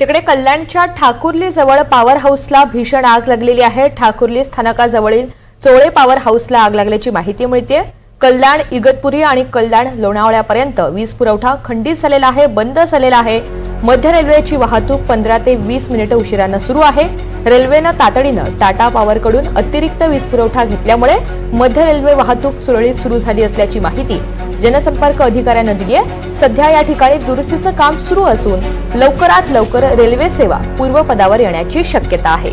तिकडे कल्याणच्या ठाकुर्ली जवळ पॉवर हाऊसला भीषण आग लागलेली आहे. ठाकुर्ली स्थानकाजवळील चोळे पॉवर हाऊसला आग लागल्याची माहिती मिळते कल्याण इगतपुरी आणि कल्याण लोणावळ्यापर्यंत वीज पुरवठा खंडित झालेला आहे बंद झालेला आहे. मध्य रेल्वेची वाहतूक पंधरा ते वीस मिनिटं उशिरानं सुरू आहे. रेल्वेनं तातडीनं टाटा पॉवरकडून अतिरिक्त वीज पुरवठा घेतल्यामुळे मध्य रेल्वे वाहतूक सुरळीत सुरू झाली असल्याची माहिती जनसंपर्क अधिकाऱ्यानं दिली आहे. सध्या या ठिकाणी दुरुस्तीचं काम सुरू असून लवकरात लवकर रेल्वे सेवा पूर्वपदावर येण्याची शक्यता आहे.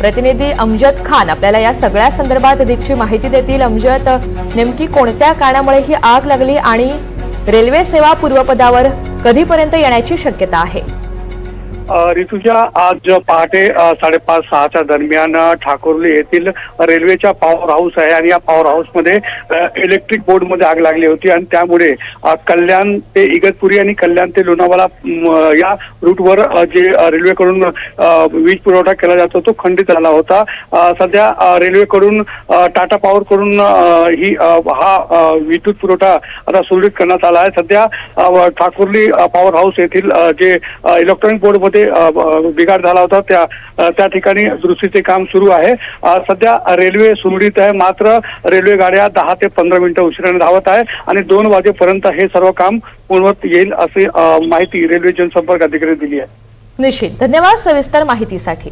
प्रतिनिधी अमजद खान आपल्याला या सगळ्या संदर्भात अधिकची माहिती देतील. अमजद नेमकी कोणत्या कारणामुळे ही आग लागली आणि रेल्वे सेवा पूर्वपदावर कधीपर्यंत येण्याची शक्यता आहे? अ, ऋतुजा आज पहाटे साडेपाच सहाच्या दरम्यान ठाकुर्ली येथील रेल्वेच्या पॉवर हाऊस आहे आणि या पॉवर हाऊसमध्ये इलेक्ट्रिक बोर्डमध्ये आग लागली होती आणि त्यामुळे कल्याण ते इगतपुरी आणि कल्याण ते लोणावाला या रूटवर जे रेल्वेकडून वीज पुरवठा केला जातो तो खंडित झाला होता. सध्या रेल्वेकडून टाटा पॉवरकडून ही हा विद्युत पुरवठा आता सुरळीत करण्यात आला आहे. सध्या ठाकुर्ली पॉवर हाऊस येथील जे इलेक्ट्रॉनिक बोर्डमध्ये ते बिघाड झाला होता. त्या त्या ठिकाणी दुरुस्तीचे काम सुरू आहे. सध्या रेल्वे सुरळीत आहे. मात्र रेल्वे गाड्या दहा ते पंधरा मिनिटं उशिराने धावत आहे आणि दोन वाजेपर्यंत हे सर्व काम पूर्णवत येईल अशी माहिती रेल्वे जनसंपर्क अधिकारी दिली आहे. निश्चित. धन्यवाद सविस्तर माहितीसाठी.